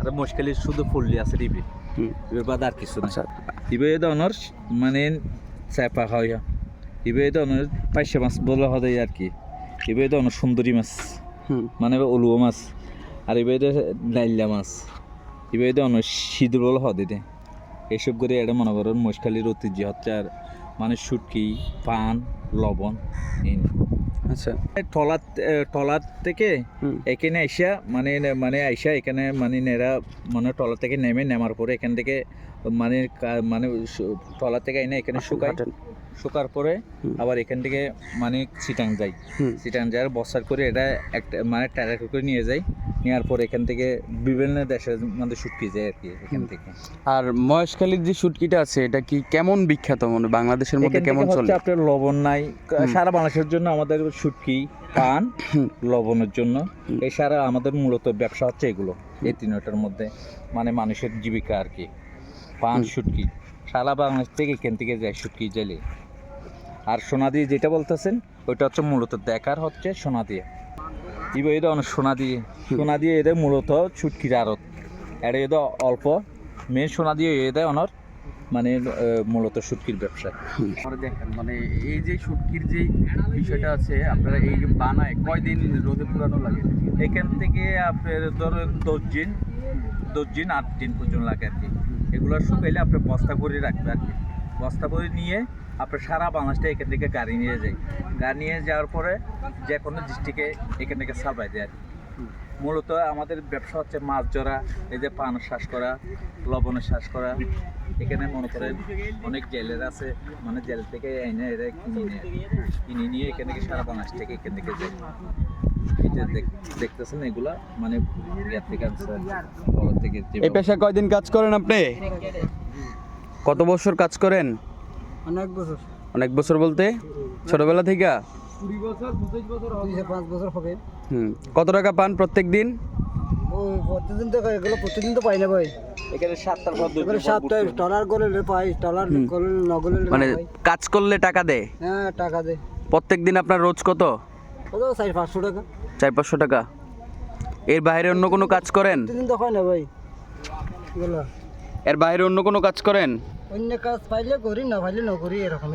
আর মুশকিল শুধু ফুললি আছে রিবে। রিবে বাদ আর কিছু না ইবে ধরনের মানে চাপা হয়। ইবে ধরনের পাইসা মাছ বলা হয় আর কি। ইবে ধরনের সুন্দরী মাছ। মানে অলুয়া মাছ। আর এবার ডাইলা মাছ। এবার ধরনের সিঁদুর বলা হয় দিতে এইসব করে এটা মনে করেন মশখালির ঐতিহ্য হচ্ছে আর মানে শুটকি পান লবণ এই। আচ্ছা। টলার টলার থেকে এখানে আইসা মানে মানে আইসা এখানে মানে নেরা মানে টলার থেকে নেমে নেমার পরে এখান থেকে মানে মানে টলার থেকে এনে এখানে শুকাই। শুকার পরে আবার এখান থেকে মানে চিটাং যাই। চিটাং যাওয়ার বসার করে এটা একটা মানে টায়ার করে নিয়ে যাই। নেওয়ার পর এখান থেকে বিভিন্ন দেশের মধ্যে শুটকি যায় আর কি এখান। থেকে। আর মহেশখালীর যে শুটকিটা আছে এটা কি কেমন বিখ্যাত মানে বাংলাদেশের মধ্যে কেমন চলে? হচ্ছে আপনার লবণ নাই। সারা বাংলাদেশের জন্য আমাদের শুটকি পান লবণের জন্য। সারা আমাদের মূলত ব্যবসা হচ্ছে এগুলো এই তিনটার মধ্যে। মানে মানুষের জীবিকা আর কি। পান। শুটকি সারা বাংলাদেশ থেকে এখান থেকে যায় শুটকি জেলে। আর সোনা দিয়ে যেটা বলতেছেন ওইটা হচ্ছে মূলত দেখার হচ্ছে সোনা দিয়ে। এবার এটা অনেক সোনা দিয়ে সোনা দিয়ে এদের মূলত ছুটকির আড়ত। এটা এদের অল্প মেন সোনা দিয়ে এদের অনর মানে মূলত শুটকির ব্যবসা। দেখেন মানে এই যে শুটকির যে বিষয়টা আছে আপনারা এই যে বানায় কয়দিন রোদে পুরানো লাগে? এখান থেকে আপনার ধরেন দশ দিন দশ দিন আট দিন পর্যন্ত লাগে আর কি। এগুলো শুকাইলে আপনার বস্তা করে রাখবে আর কি। বস্তা করে নিয়ে আপনার সারা বাংলাদেশটা এখান থেকে গাড়ি নিয়ে যায় গাড়ি নিয়ে যাওয়ার পরে যে কোনো ডিস্ট্রিক্টে এখান থেকে সাপ্লাই দেয় মূলত আমাদের ব্যবসা হচ্ছে মাছ ধরা এই যে পান শ্বাস করা লবণের শ্বাস করা। এখানে মনে করেন অনেক জেলের আছে মানে জেল থেকে এনে এরা কিনে নিয়ে। কিনে নিয়ে এখান থেকে সারা বাংলাদেশ থেকে এখান থেকে যায় দেখ- দেখতেছেন এগুলা মানে ইয়ার থেকে এই পেশা কয়দিন কাজ করেন আপনি? কত বছর কাজ করেন? অনেক বছর। অনেক বছর বলতে? ছোটবেলা থেকে? কুড়ি বছর পঁচিশ বছর হবে। পাঁচ বছর হবে। হুম কত টাকা পান প্রত্যেক দিন? ওই প্রতিদিন তো এগুলো প্রতিদিন তো পাই না ভাই এখানে সাতটার দুই এগুলো সপ্তাহে টলার করলে পাই টলার হুম। নগলে মানে কাজ করলে টাকা দেয়? হ্যাঁ টাকা দে প্রত্যেক দিন আপনার রোজ কত? কত চাই পাঁচশো টাকা। চার পাঁচশো টাকা। এর বাইরে অন্য কোনো কাজ করেন? প্রতিদিন তো হয় না ভাই। এর বাইরে অন্য কোনো কাজ করেন? অন্য কাজ পাইলে করি না পাইলে না করি এরকম।